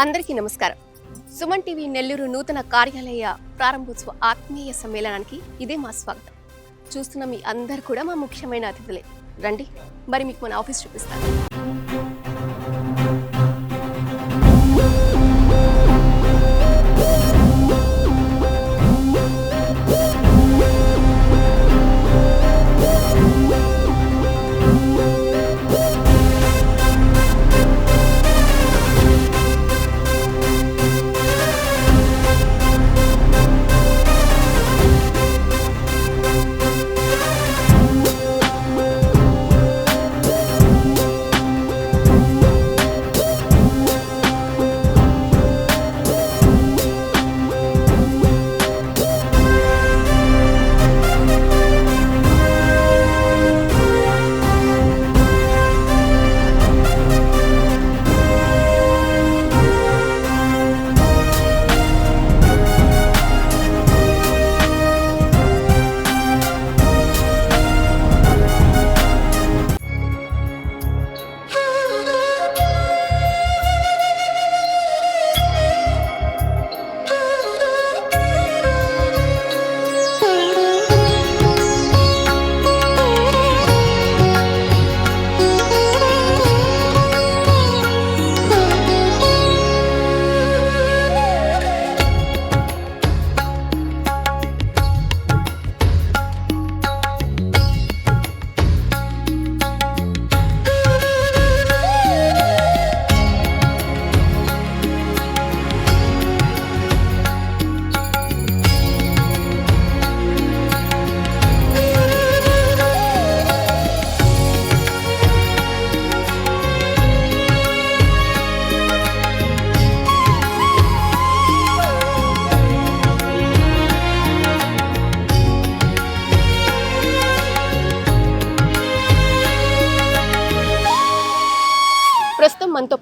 అందరికీ నమస్కారం. సుమన్ టీవీ నెల్లూరు నూతన కార్యాలయ ప్రారంభోత్సవ ఆత్మీయ సమ్మేళనానికి ఇదే మా స్వాగతం. చూస్తున్న మీ అందరు కూడా మా ముఖ్యమైన అతిథులే. రండి మరి మీకు మన ఆఫీస్ చూపిస్తాను.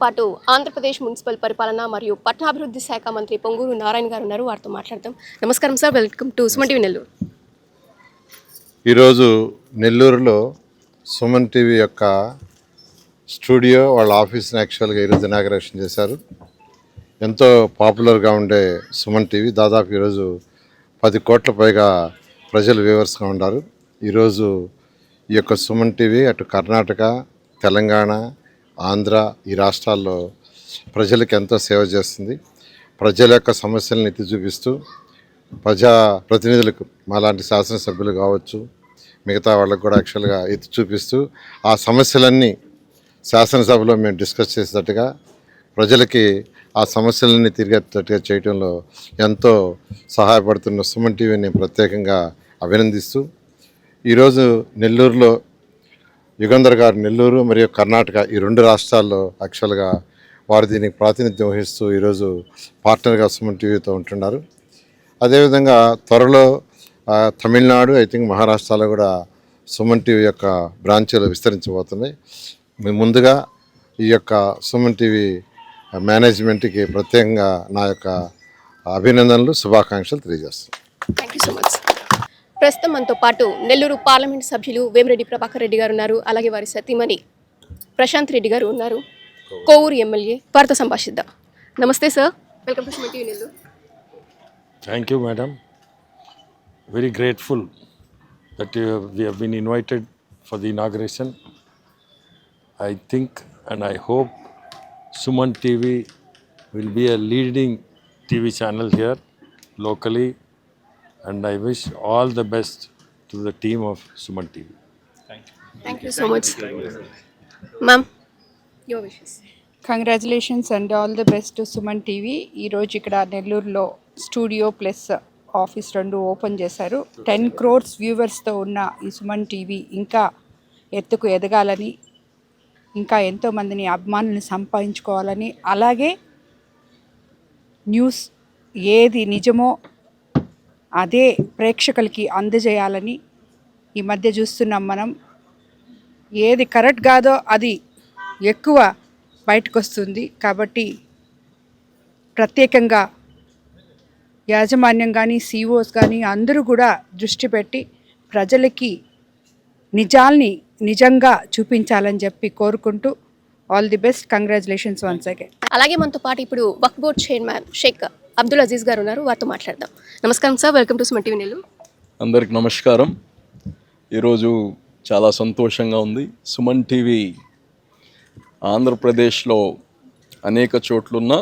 పాటు ఆంధ్రప్రదేశ్ మున్సిపల్ పరిపాలన మరియు పట్టణాభివృద్ధి శాఖ మంత్రి పొంగూరు నారాయణ గారు ఉన్నారు. వారితో మాట్లాడదాం. నమస్కారం sir. Welcome to Suman TV Nellore. ఈరోజు నెల్లూరులో సుమన్ టీవీ యొక్క స్టూడియో వాళ్ళ ఆఫీస్ని యాక్చువల్గా ఈరోజు ఇనాగరేషన్ చేశారు. ఎంతో పాపులర్గా ఉండే సుమన్ టీవీ దాదాపు ఈరోజు పది కోట్ల పైగా ప్రజలు వ్యూవర్స్గా ఉన్నారు. ఈరోజు ఈ యొక్క సుమన్ టీవీ అటు కర్ణాటక తెలంగాణ ఆంధ్ర ఈ రాష్ట్రాల్లో ప్రజలకు ఎంతో సేవ చేస్తుంది. ప్రజల యొక్క సమస్యలను ఎత్తి చూపిస్తూ ప్రజా ప్రతినిధులకు మాలాంటి శాసనసభ్యులు కావచ్చు మిగతా వాళ్ళకు కూడా యాక్చువల్గా ఎత్తి చూపిస్తూ ఆ సమస్యలన్నీ శాసనసభలో మేము డిస్కస్ చేసేటట్టుగా ప్రజలకి ఆ సమస్యలన్నీ తిరిగేటట్టుగా చేయడంలో ఎంతో సహాయపడుతున్న సుమన్ టీవీని ప్రత్యేకంగా అభినందిస్తూ ఈరోజు నెల్లూరులో యుగంధర్ గారు నెల్లూరు మరియు కర్ణాటక ఈ రెండు రాష్ట్రాల్లో యాక్చువల్గా వారు దీనికి ప్రాతినిధ్యం వహిస్తూ ఈరోజు పార్ట్నర్గా సుమన్ టీవీతో ఉంటున్నారు. అదేవిధంగా త్వరలో తమిళనాడు ఐ థింక్ మహారాష్ట్రలో కూడా సుమన్ టీవీ యొక్క బ్రాంచీలు విస్తరించబోతున్నాయి. మేము ముందుగా ఈ యొక్క సుమన్ టీవీ మేనేజ్మెంట్కి ప్రత్యేకంగా నా యొక్క అభినందనలు శుభాకాంక్షలు తెలియజేస్తున్నాను. థ్యాంక్ యూ సో మచ్ ప్రస్తుతం మనతో పాటు నెల్లూరు పార్లమెంట్ సభ్యులు వేమిరెడ్డి ప్రభాకర్ రెడ్డి గారు ఉన్నారు. అలాగే వారి సతీమణి ప్రశాంత్ రెడ్డి గారు ఉన్నారు. కోవూరు ఎమ్మెల్యే వారితో సంభాషిద్దాం. నమస్తే sir welcome to thank you madam very grateful that been invited for the inauguration I think and I hope Suman TV will be a leading TV channel here locally and I wish all the best to the team of Suman TV. Thank you so much ma'am your wishes congratulations and all the best Suman TV ఈరోజు ఇక్కడ నెల్లూరులో studio plus office రెండు open చేశారు. Ten crores వ్యూవర్స్తో ఉన్న ఈ Suman TV ఇంకా ఎత్తుకు ఎదగాలని ఇంకా ఎంతోమందిని అభిమానులను సంపాదించుకోవాలని అలాగే న్యూస్ ఏది నిజమో అదే ప్రేక్షకులకి అందజేయాలని ఈ మధ్య చూస్తున్నాం మనం. ఏది కరెక్ట్ కాదో అది ఎక్కువ బయటకు వస్తుంది కాబట్టి ప్రత్యేకంగా యాజమాన్యం కానీ సిఓస్ కానీ అందరూ కూడా దృష్టి పెట్టి ప్రజలకి నిజాల్ని నిజంగా చూపించాలని చెప్పి కోరుకుంటూ all the best. Congratulations once again అలాగే మనతో పాటు ఇప్పుడు వక్ బోర్డ్ చైర్మన్ షేక్ అబ్దుల్ అజీజ్ గారు ఉన్నారు వారితో మాట్లాడదాం. నమస్కారం sir welcome to Suman TV అందరికి నమస్కారం. ఈరోజు చాలా సంతోషంగా ఉంది. సుమన్ టీవీ ఆంధ్రప్రదేశ్లో అనేక చోట్లున్న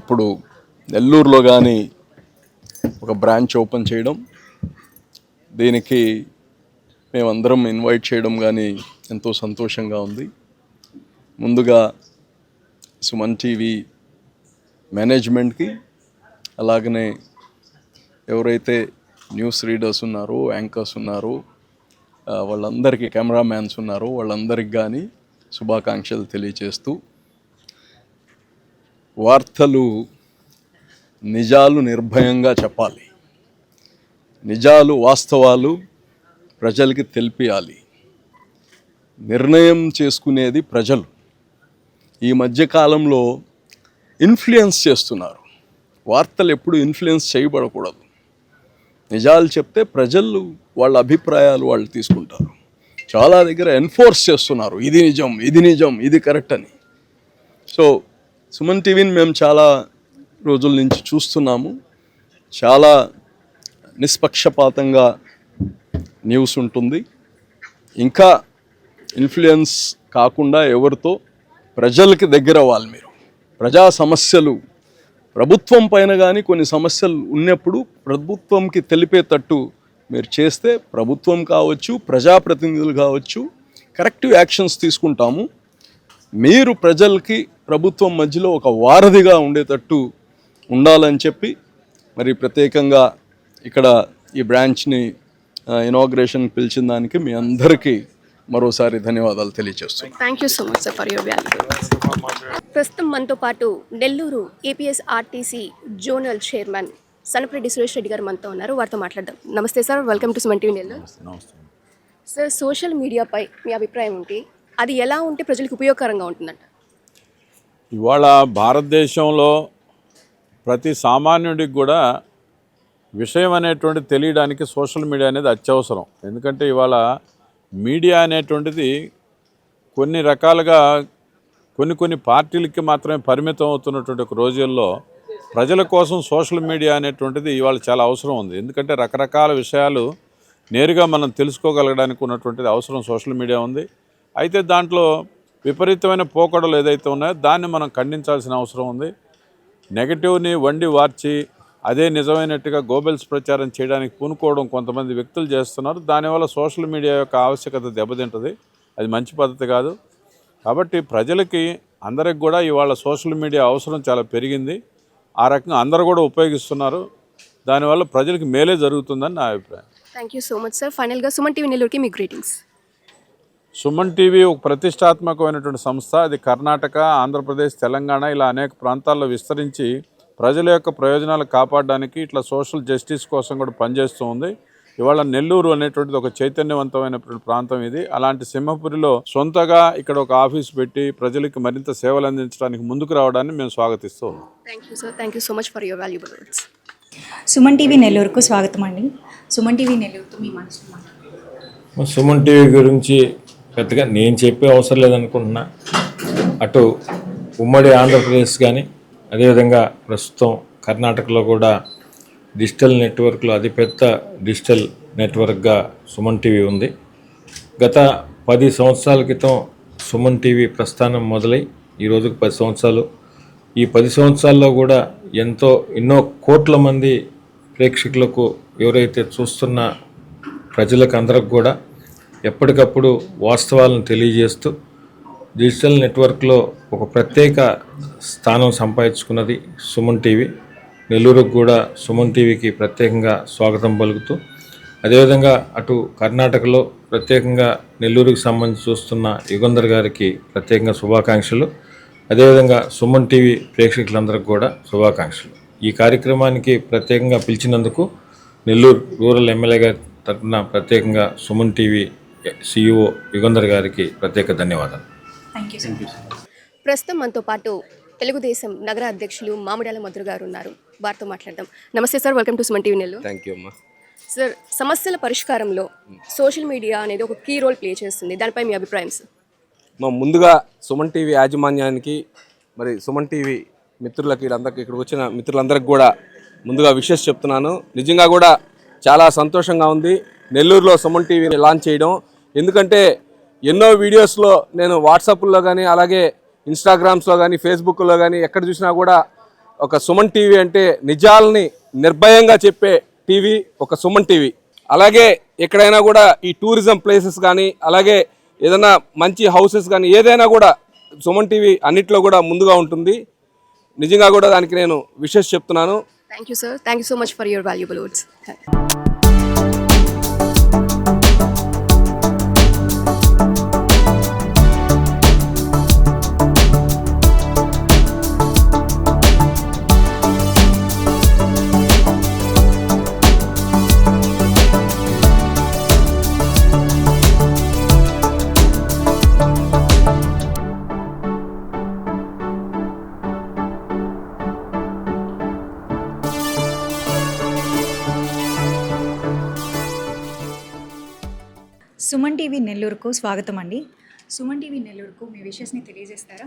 ఇప్పుడు నెల్లూరులో కానీ ఒక బ్రాంచ్ ఓపెన్ చేయడం దీనికి మేమందరం ఇన్వైట్ చేయడం కానీ ఎంతో సంతోషంగా ఉంది. ముందుగా సుమన్ టీవీ మేనేజ్మెంట్కి. అలాగనే ఎవరైతే న్యూస్ రీడర్స్ ఉన్నారో యాంకర్స్ ఉన్నారో వాళ్ళందరికీ కెమెరామ్యాన్స్ ఉన్నారో వాళ్ళందరికీ కానీ శుభాకాంక్షలు తెలియచేస్తూ వార్తలు నిజాలు నిర్భయంగా చెప్పాలి. నిజాలు వాస్తవాలు ప్రజలకి తెలిపియాలి. నిర్ణయం చేసుకునేది ప్రజలు. ఈ మధ్యకాలంలో ఇన్ఫ్లుయెన్స్ చేస్తున్నారు. వార్తలు ఎప్పుడు ఇన్ఫ్లుయెన్స్ చేయబడకూడదు. నిజాలు చెప్తే ప్రజలు వాళ్ళ అభిప్రాయాలు వాళ్ళు తీసుకుంటారు. చాలా దగ్గర ఎన్ఫోర్స్ చేస్తున్నారు. ఇది నిజం ఇది నిజం ఇది కరెక్ట్ అని. సో సుమన్ టీవీని మేము చాలా రోజుల నుంచి చూస్తున్నాము. చాలా నిష్పక్షపాతంగా న్యూస్ ఉంటుంది. ఇంకా ఇన్ఫ్లుయెన్స్ కాకుండా ఎవరితో ప్రజలకి దగ్గర అవ్వాలి మీరు. ప్రజా సమస్యలు ప్రభుత్వం పైన కానీ కొన్ని సమస్యలు ఉన్నప్పుడు ప్రభుత్వంకి తెలిపేటట్టు మీరు చేస్తే ప్రభుత్వం కావచ్చు ప్రజాప్రతినిధులు కావచ్చు కరెక్టివ్ యాక్షన్స్ తీసుకుంటాము. మీరు ప్రజలకి ప్రభుత్వం మధ్యలో ఒక వారధిగా ఉండేటట్టు ఉండాలని చెప్పి మరి ప్రత్యేకంగా ఇక్కడ ఈ బ్రాంచ్ని ఇనాగ్రేషన్ పిలిచిన దానికి మీ అందరికీ మరోసారి ధన్యవాదాలు తెలియజేస్తున్నాను thank you so much sir for your ప్రస్తుతం మనతో పాటు Nellore APS RTC zonal chairman Sanapareddy Suresh Reddy గారు మనతో ఉన్నారు. వారితో మాట్లాడదాం. నమస్తే sir welcome to Suman TV Nellore. Sir social మీడియాపై మీ అభిప్రాయం ఏంటి? అది ఎలా ఉంటే ప్రజలకు ఉపయోగకరంగా ఉంటుందంట? ఇవాళ భారతదేశంలో ప్రతి సామాన్యుడికి కూడా విషయం అనేటువంటి తెలియడానికి సోషల్ మీడియా అనేది అత్యవసరం. ఎందుకంటే ఇవాళ మీడియా అనేటువంటిది కొన్ని రకాలుగా కొన్ని కొన్ని పార్టీలకి మాత్రమే పరిమితం అవుతున్నటువంటి ఒక రోజుల్లో ప్రజల కోసం సోషల్ మీడియా అనేటువంటిది ఇవాళ చాలా అవసరం ఉంది. ఎందుకంటే రకరకాల విషయాలు నేరుగా మనం తెలుసుకోగలగడానికి ఉన్నటువంటిది అవసరం సోషల్ మీడియా ఉంది. అయితే దాంట్లో విపరీతమైన పోకడలు ఏదైతే ఉన్నాయో దాన్ని మనం ఖండించాల్సిన అవసరం ఉంది. నెగటివ్ని వండి వార్చి అదే నిజమైనట్టుగా గోబెల్స్ ప్రచారం చేయడానికి పూనుకోవడం కొంతమంది వ్యక్తులు చేస్తున్నారు. దానివల్ల సోషల్ మీడియా యొక్క ఆవశ్యకత దెబ్బతింటుంది. అది మంచి పద్ధతి కాదు. కాబట్టి ప్రజలకి అందరికి కూడా ఇవాళ సోషల్ మీడియా అవసరం చాలా పెరిగింది. ఆ రకంగా అందరూ కూడా ఉపయోగిస్తున్నారు. దానివల్ల ప్రజలకు మేలే జరుగుతుందని నా అభిప్రాయం. Thank you so much sir ఫైనల్గా సుమన్ టీవీ నెల్లూరుకి మీ గ్రీటింగ్స్ సుమన్ టీవీ ఒక ప్రతిష్టాత్మకమైనటువంటి సంస్థ. అది కర్ణాటక ఆంధ్రప్రదేశ్ తెలంగాణ ఇలా అనేక ప్రాంతాల్లో విస్తరించి ప్రజల యొక్క ప్రయోజనాలు కాపాడడానికి ఇట్లా సోషల్ జస్టిస్ కోసం కూడా పనిచేస్తూ ఉంది. ఇవాళ నెల్లూరు అనేటువంటిది ఒక చైతన్యవంతమైనటువంటి ప్రాంతం ఇది. అలాంటి సింహపురిలో సొంతగా ఇక్కడ ఒక ఆఫీస్ పెట్టి ప్రజలకు మరింత సేవలు అందించడానికి ముందుకు రావడాన్ని మేము స్వాగతిస్తూ ఉన్నాం. Thank you sir thank you so much for your valuable words Suman TV నెల్లూరుకు స్వాగతం అండి. సుమన్ టీవీ నెల్లూరుతో మీ మనసులో మాట సుమన్ టీవీ గురించి పెద్దగా నేను చెప్పే అవసరం లేదనుకుంటున్నా. అటు ఉమ్మడి ఆంధ్రప్రదేశ్ కానీ అదేవిధంగా ప్రస్తుతం కర్ణాటకలో కూడా డిజిటల్ నెట్వర్క్లో అతిపెద్ద డిజిటల్ నెట్వర్క్గా సుమన్ టీవీ ఉంది. గత పది సంవత్సరాల క్రితం సుమన్ టీవీ ప్రస్థానం మొదలై ఈ రోజుకు పది సంవత్సరాలు. ఈ పది సంవత్సరాల్లో కూడా ఎంతో ఎన్నో కోట్ల మంది ప్రేక్షకులకు ఎవరైతే చూస్తున్న ప్రజలకు అందరికి కూడా ఎప్పటికప్పుడు వాస్తవాలను తెలియజేస్తూ డిజిటల్ నెట్వర్క్లో ఒక ప్రత్యేక స్థానం సంపాదించుకున్నది సుమన్ టీవీ. నెల్లూరుకు కూడా సుమన్ టీవీకి ప్రత్యేకంగా స్వాగతం పలుకుతూ అదేవిధంగా అటు కర్ణాటకలో ప్రత్యేకంగా నెల్లూరుకు సంబంధించి చూస్తున్న యుగంధర్ గారికి ప్రత్యేకంగా శుభాకాంక్షలు. అదేవిధంగా సుమన్ టీవీ ప్రేక్షకులందరికీ కూడా శుభాకాంక్షలు. ఈ కార్యక్రమానికి ప్రత్యేకంగా పిలిచినందుకు నెల్లూరు రూరల్ ఎమ్మెల్యే గారి తరఫున ప్రత్యేకంగా సుమన్ టీవీ సిఇఓ యుగంధర్ గారికి ప్రత్యేక ధన్యవాదాలు. థ్యాంక్ యూ సార్ ప్రస్తుతం మనతో పాటు తెలుగుదేశం నగర అధ్యక్షులు మామిడాల మధుర గారు ఉన్నారు. వారితో మాట్లాడదాం. నమస్తే sir welcome to Suman TV Nellore thank you అమ్మా. సార్ సమస్యల పరిష్కారంలో సోషల్ మీడియా అనేది ఒక కీ రోల్ ప్లే చేస్తుంది. దానిపై మీ అభిప్రాయం సార్. మా ముందుగా సుమన్ టీవీ యాజమాన్యానికి మరి సుమన్ టీవీ మిత్రులకి వీళ్ళందరికీ ఇక్కడికి వచ్చిన మిత్రులందరికీ కూడా ముందుగా విషెస్ చెప్తున్నాను. నిజంగా కూడా చాలా సంతోషంగా ఉంది. నెల్లూరులో సుమన్ టీవీ లాంచ్ చేయడం. ఎందుకంటే ఎన్నో వీడియోస్లో నేను వాట్సాప్లో కానీ అలాగే ఇన్స్టాగ్రామ్స్లో కానీ ఫేస్బుక్లో కానీ ఎక్కడ చూసినా కూడా ఒక సుమన్ టీవీ అంటే నిజాలని నిర్భయంగా చెప్పే టీవీ ఒక సుమన్ టీవీ. అలాగే ఎక్కడైనా కూడా ఈ టూరిజం ప్లేసెస్ కానీ అలాగే ఏదైనా మంచి హౌసెస్ కానీ ఏదైనా కూడా సుమన్ టీవీ అన్నిట్లో కూడా ముందుగా ఉంటుంది. నిజంగా కూడా దానికి నేను విషెస్ చెప్తున్నాను. Thank you sir thank you so much for your valuable words Suman TV నెల్లూరుకు స్వాగతం అండి. సుమన్ టీవీ నెల్లూరుకు మీ విషయస్ని తెలియజేస్తారా?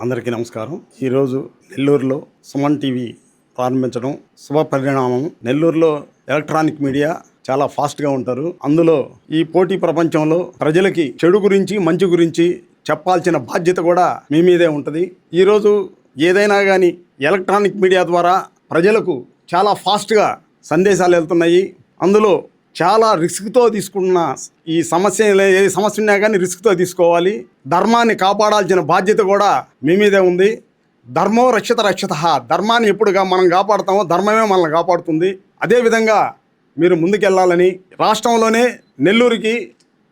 అందరికీ నమస్కారం. ఈరోజు నెల్లూరులో సుమన్ టీవీ ప్రారంభించడం శుభ పరిణామం. నెల్లూరులో ఎలక్ట్రానిక్ మీడియా చాలా ఫాస్ట్గా ఉంటారు. అందులో ఈ పోటీ ప్రపంచంలో ప్రజలకి చెడు గురించి మంచి గురించి చెప్పాల్సిన బాధ్యత కూడా మీ మీదే ఉంటుంది. ఈరోజు ఏదైనా కానీ ఎలక్ట్రానిక్ మీడియా ద్వారా ప్రజలకు చాలా ఫాస్ట్గా సందేశాలు వెళ్తున్నాయి. అందులో చాలా రిస్క్తో తీసుకున్న ఈ సమస్య ఏ సమస్య ఉన్నా కానీ రిస్క్తో తీసుకోవాలి. ధర్మాన్ని కాపాడాల్సిన బాధ్యత కూడా మీ మీదే ఉంది. ధర్మో రక్షిత రక్షిత. ధర్మాన్ని ఎప్పుడుగా మనం కాపాడుతామో ధర్మమే మనల్ని కాపాడుతుంది. అదేవిధంగా మీరు ముందుకెళ్ళాలని రాష్ట్రంలోనే నెల్లూరుకి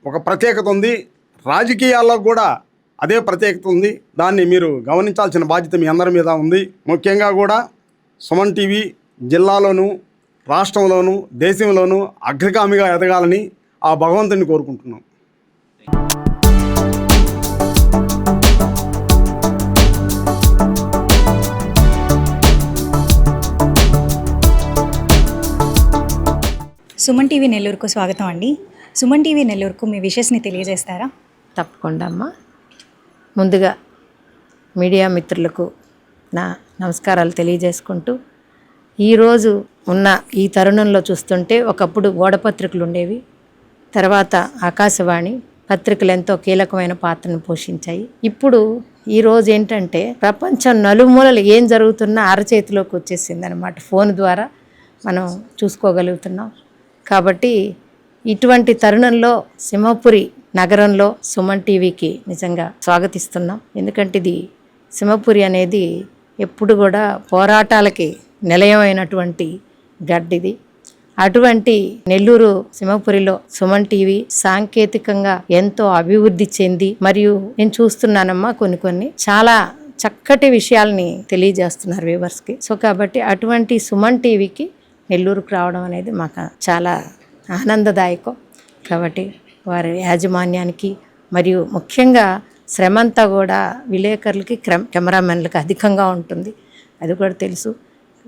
ఒక ప్రత్యేకత ఉంది. రాజకీయాల్లో కూడా అదే ప్రత్యేకత ఉంది. దాన్ని మీరు గమనించాల్సిన బాధ్యత మీ అందరి మీద ఉంది. ముఖ్యంగా కూడా సుమన్ టీవీ జిల్లాలోనూ రాష్ట్రంలోను దేశంలోనూ అగ్రగామిగా ఎదగాలని ఆ భగవంతుని కోరుకుంటున్నాం. సుమన్ టీవీ నెల్లూరుకు స్వాగతం అండి. సుమన్ టీవీ నెల్లూరుకు మీ విషెస్ని తెలియజేస్తారా? తప్పకుండా అమ్మా ముందుగా మీడియా మిత్రులకు నా నమస్కారాలు తెలియజేసుకుంటూ ఈరోజు ఉన్న ఈ తరుణంలో చూస్తుంటే ఒకప్పుడు గోడపత్రికలు ఉండేవి. తర్వాత ఆకాశవాణి పత్రికలు ఎంతో కీలకమైన పాత్రను పోషించాయి. ఇప్పుడు ఈరోజు ఏంటంటే ప్రపంచం నలుమూలలు ఏం జరుగుతున్నా అరచేతిలోకి వచ్చేసింది అనమాట ఫోన్ ద్వారా మనం చూసుకోగలుగుతున్నాం. కాబట్టి ఇటువంటి తరుణంలో సింహపురి నగరంలో సుమన్ టీవీకి నిజంగా స్వాగతిస్తున్నాం. ఎందుకంటే ఇది సింహపురి అనేది ఎప్పుడు కూడా పోరాటాలకి నిలయమైనటువంటి గడ్డిది. అటువంటి నెల్లూరు సింహపురిలో సుమన్ టీవీ సాంకేతికంగా ఎంతో అభివృద్ధి చెంది మరియు నేను చూస్తున్నానమ్మా కొన్ని కొన్ని చాలా చక్కటి విషయాల్ని తెలియజేస్తున్నారు వ్యూవర్స్కి. సో కాబట్టి అటువంటి సుమన్ టీవీకి నెల్లూరుకు రావడం అనేది మాకు చాలా ఆనందదాయకం. కాబట్టి వారి యాజమాన్యానికి మరియు ముఖ్యంగా శ్రమంతా కూడా విలేకరులకి క్రమ కెమెరామెన్లకు అధికంగా ఉంటుంది. అది కూడా తెలుసు.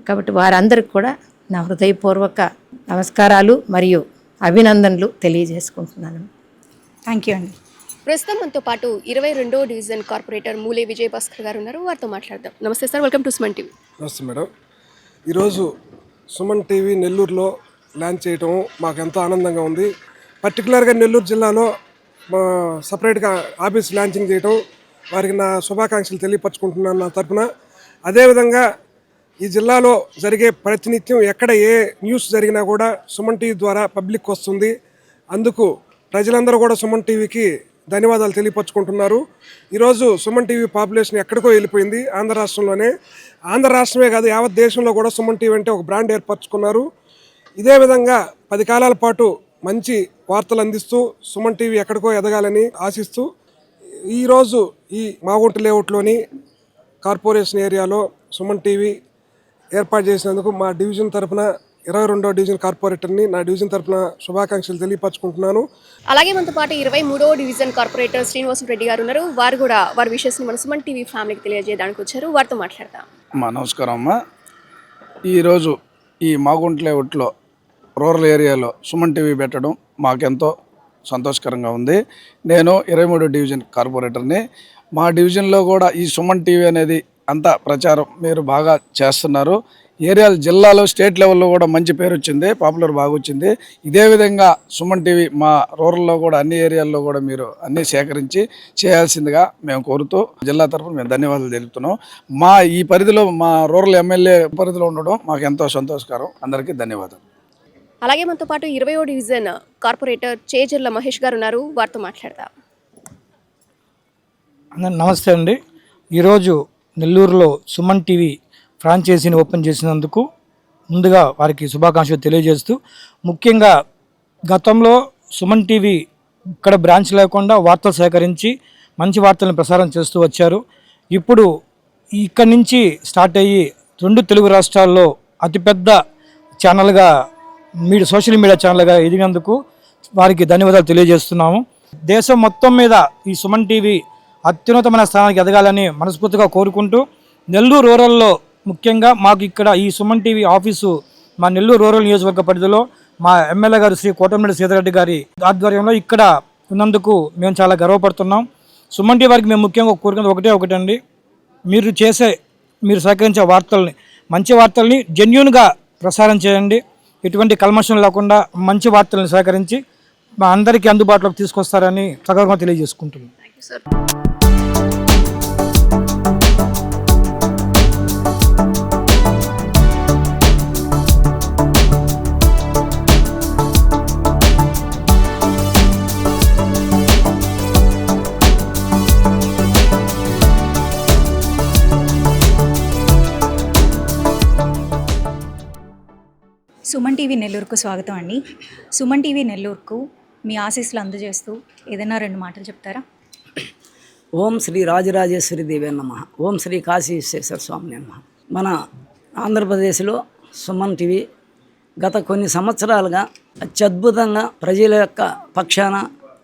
కాబట్టి వారందరికి కూడా నా హృదయపూర్వక నమస్కారాలు మరియు అభినందనలు తెలియజేసుకుంటున్నాను. థ్యాంక్ యూ అండి ప్రస్తుతం మనతో పాటు ఇరవై రెండో డివిజన్ కార్పొరేటర్ మూలే విజయ్ భాస్కర్ గారు ఉన్నారు. వారితో మాట్లాడదాం. నమస్తే sir welcome to Suman TV. నమస్తే మేడం. ఈరోజు సుమన్ టీవీ నెల్లూరులో లాంచ్ చేయటం మాకు ఎంతో ఆనందంగా ఉంది. పర్టికులర్గా నెల్లూరు జిల్లాలో మా సపరేట్గా ఆఫీస్ లాంచింగ్ చేయటం వారికి నా శుభాకాంక్షలు తెలియపరచుకుంటున్నాను నా తరపున. అదేవిధంగా ఈ జిల్లాలో జరిగే ప్రతినిత్యం ఎక్కడ ఏ న్యూస్ జరిగినా కూడా సుమన్ టీవీ ద్వారా పబ్లిక్ వస్తుంది. అందుకు ప్రజలందరూ కూడా సుమన్ టీవీకి ధన్యవాదాలు తెలియపరుచుకుంటున్నారు. ఈరోజు సుమన్ టీవీ పాపులేషన్ ఎక్కడికో వెళ్ళిపోయింది ఆంధ్ర రాష్ట్రంలోనే. ఆంధ్ర రాష్ట్రమే కాదు యావత్ దేశంలో కూడా సుమన్ టీవీ అంటే ఒక బ్రాండ్ ఏర్పరచుకున్నారు. ఇదే విధంగా పది కాలాల పాటు మంచి వార్తలు అందిస్తూ సుమన్ టీవీ ఎక్కడికో ఎదగాలని ఆశిస్తూ ఈరోజు ఈ మాగుంట లేఅవుట్లోని కార్పొరేషన్ ఏరియాలో సుమన్ టీవీ ఏర్పాటు చేసినందుకు మా డివిజన్ తరపున ఇరవై రెండో డివిజన్ కార్పొరేటర్ని నా డివిజన్ తరపున శుభాకాంక్షలు తెలియపరచుకుంటున్నాను. అలాగే మనతో పాటు ఇరవై మూడో డివిజన్ కార్పొరేటర్ శ్రీనివాసం రెడ్డి గారు ఉన్నారు. వారు కూడా వారి విషయస్ని మన సుమన్ టీవీ ఫ్యామిలీకి తెలియజేయడానికి వచ్చారు. వారితో మాట్లాడదాం. మా నమస్కారం అమ్మ. ఈరోజు ఈ మాగుంట లేఅవుట్లో రూరల్ ఏరియాలో సుమన్ టీవీ పెట్టడం మాకెంతో సంతోషకరంగా ఉంది. నేను ఇరవై మూడు డివిజన్ కార్పొరేటర్ని. మా డివిజన్లో కూడా ఈ సుమన్ టీవీ అనేది అంతా ప్రచారం మీరు బాగా చేస్తున్నారు. ఏరియా జిల్లాలో స్టేట్ లెవెల్లో కూడా మంచి పేరు వచ్చింది పాపులర్ బాగా వచ్చింది. ఇదే విధంగా సుమన్ టీవీ మా రూరల్లో కూడా అన్ని ఏరియాల్లో కూడా మీరు అన్ని సేకరించి చేయాల్సిందిగా మేము కోరుతూ జిల్లా తరఫున మేము ధన్యవాదాలు తెలుపుతున్నాం. మా ఈ పరిధిలో మా రూరల్ ఎమ్మెల్యే పరిధిలో ఉండడం మాకు ఎంతో సంతోషకరం. అందరికీ ధన్యవాదాలు. అలాగే మనతో పాటు ఇరవయో డివిజన్ కార్పొరేటర్ చేజర్ల మహేష్ గారు ఉన్నారు. వారితో మాట్లాడదాం. అందరి నమస్తే అండి. ఈరోజు నెల్లూరులో సుమన్ టీవీ ఫ్రాంచైజీని ఓపెన్ చేసినందుకు ముందుగా వారికి శుభాకాంక్షలు తెలియజేస్తూ ముఖ్యంగా గతంలో సుమన్ టీవీ ఇక్కడ బ్రాంచ్ లేకుండా వార్తలు సేకరించి మంచి వార్తలను ప్రసారం చేస్తూ వచ్చారు. ఇప్పుడు ఇక్కడి నుంచి స్టార్ట్ అయ్యి రెండు తెలుగు రాష్ట్రాల్లో అతిపెద్ద ఛానల్గా మీడియా సోషల్ మీడియా ఛానల్గా ఎదిగినందుకు వారికి ధన్యవాదాలు తెలియజేస్తున్నాము. దేశం మొత్తం మీద ఈ సుమన్ టీవీ అత్యున్నతమైన స్థానానికి ఎదగాలని మనస్ఫూర్తిగా కోరుకుంటూ నెల్లూరు రూరల్లో ముఖ్యంగా మాకు ఇక్కడ ఈ సుమన్ టీవీ ఆఫీసు మా నెల్లూరు రూరల్ నియోజకవర్గ పరిధిలో మా ఎమ్మెల్యే గారు శ్రీ కోటమిరెడ్డి సీతారెడ్డి గారి ఆధ్వర్యంలో ఇక్కడ ఉన్నందుకు మేము చాలా గర్వపడుతున్నాం. సుమన్ టీవీ వారికి మేము ముఖ్యంగా కోరుకున్నది ఒకటే ఒకటండి. మీరు చేసే మీరు సహకరించే వార్తల్ని మంచి వార్తల్ని జెన్యున్గా ప్రసారం చేయండి. ఎటువంటి కల్మషం లేకుండా మంచి వార్తలను సేకరించి మా అందరికీ అందుబాటులోకి తీసుకొస్తారని సగర్వంగా తెలియజేసుకుంటున్నాను యూ సార్. సుమన్ టీవీ నెల్లూరుకు స్వాగతం అండి. సుమన్ టీవీ నెల్లూరుకు మీ ఆశీస్సులు అందజేస్తూ ఏదైనా రెండు మాటలు చెప్తారా? ఓం శ్రీ రాజరాజేశ్వరి దేవే నమ. ఓం శ్రీ కాశీశ్వేశ్వర స్వామి నమ. మన ఆంధ్రప్రదేశ్లో సుమన్ టీవీ గత కొన్ని సంవత్సరాలుగా అత్యద్భుతంగా ప్రజల యొక్క పక్షాన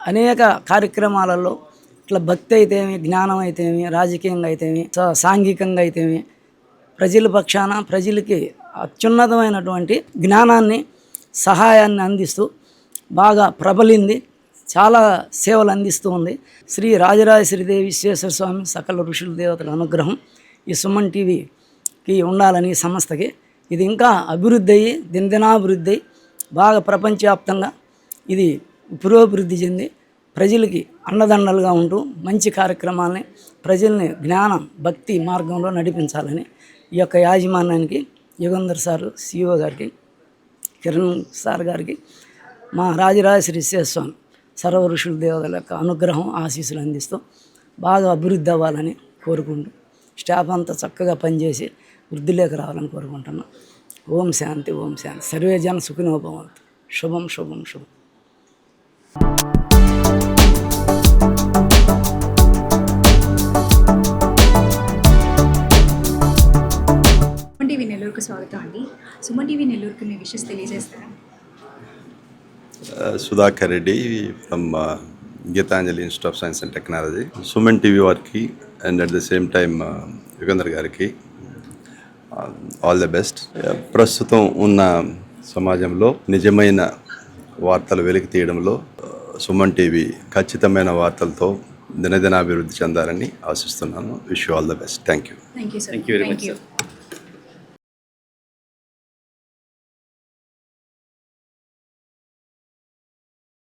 అనేక కార్యక్రమాలలో ఇట్లా భక్తి అయితేమి జ్ఞానం అయితేమి రాజకీయంగా అయితేమి సాంఘికంగా అయితేమి ప్రజల పక్షాన ప్రజలకి అత్యున్నతమైనటువంటి జ్ఞానాన్ని సహాయాన్ని అందిస్తూ బాగా ప్రబలింది చాలా సేవలు అందిస్తూ ఉంది. శ్రీ రాజరాజశ్రీదేవి విశ్వేశ్వర స్వామి సకల ఋషుల దేవతల అనుగ్రహం ఈ సుమన్ టీవీకి ఉండాలని ఈ సంస్థకి. ఇది ఇంకా అభివృద్ధి అయ్యి దినదినాభివృద్ధి అయ్యి బాగా ప్రపంచవ్యాప్తంగా ఇది పురోభివృద్ధి చెంది ప్రజలకి అండదండలుగా ఉంటూ మంచి కార్యక్రమాలని ప్రజల్ని జ్ఞానం భక్తి మార్గంలో నడిపించాలని ఈ యొక్క యాజమాన్యానికి యుగంధర్ సారు సిఇఓ గారికి కిరణ్ సార్ గారికి మా రాజరాజశ్రీ స్వామి సర్వ ఋషుల దేవతల యొక్క అనుగ్రహం ఆశీస్సులు అందిస్తూ బాగా అభివృద్ధి అవ్వాలని కోరుకుంటూ స్టాఫ్ అంతా చక్కగా పనిచేసి వృద్ధిలోకి రావాలని కోరుకుంటున్నాం. ఓం శాంతి ఓం శాంతి. సర్వే జన సుఖినోభవంతు. శుభం శుభం శుభం. సుమన్ టీవీ నెల్లూరుకు స్వాగతం అండి. సుమన్ టీవీ నెల్లూరుకు మీ wishes తెలియజేస్తారా? Sudhakar Reddy from Gitanjali institute of science and technology Suman TV వారికి and at the same time Yugandhar గారికి ఆల్ ద బెస్ట్ ప్రస్తుతం ఉన్న సమాజంలో నిజమైన వార్తలు వెలికి తీయడంలో uh, సుమన్ టీవీ ఖచ్చితమైన వార్తలతో దినదినాభివృద్ధి చెందాలని ఆశిస్తున్నాను. Wish you all the best thank you thank you sir Thank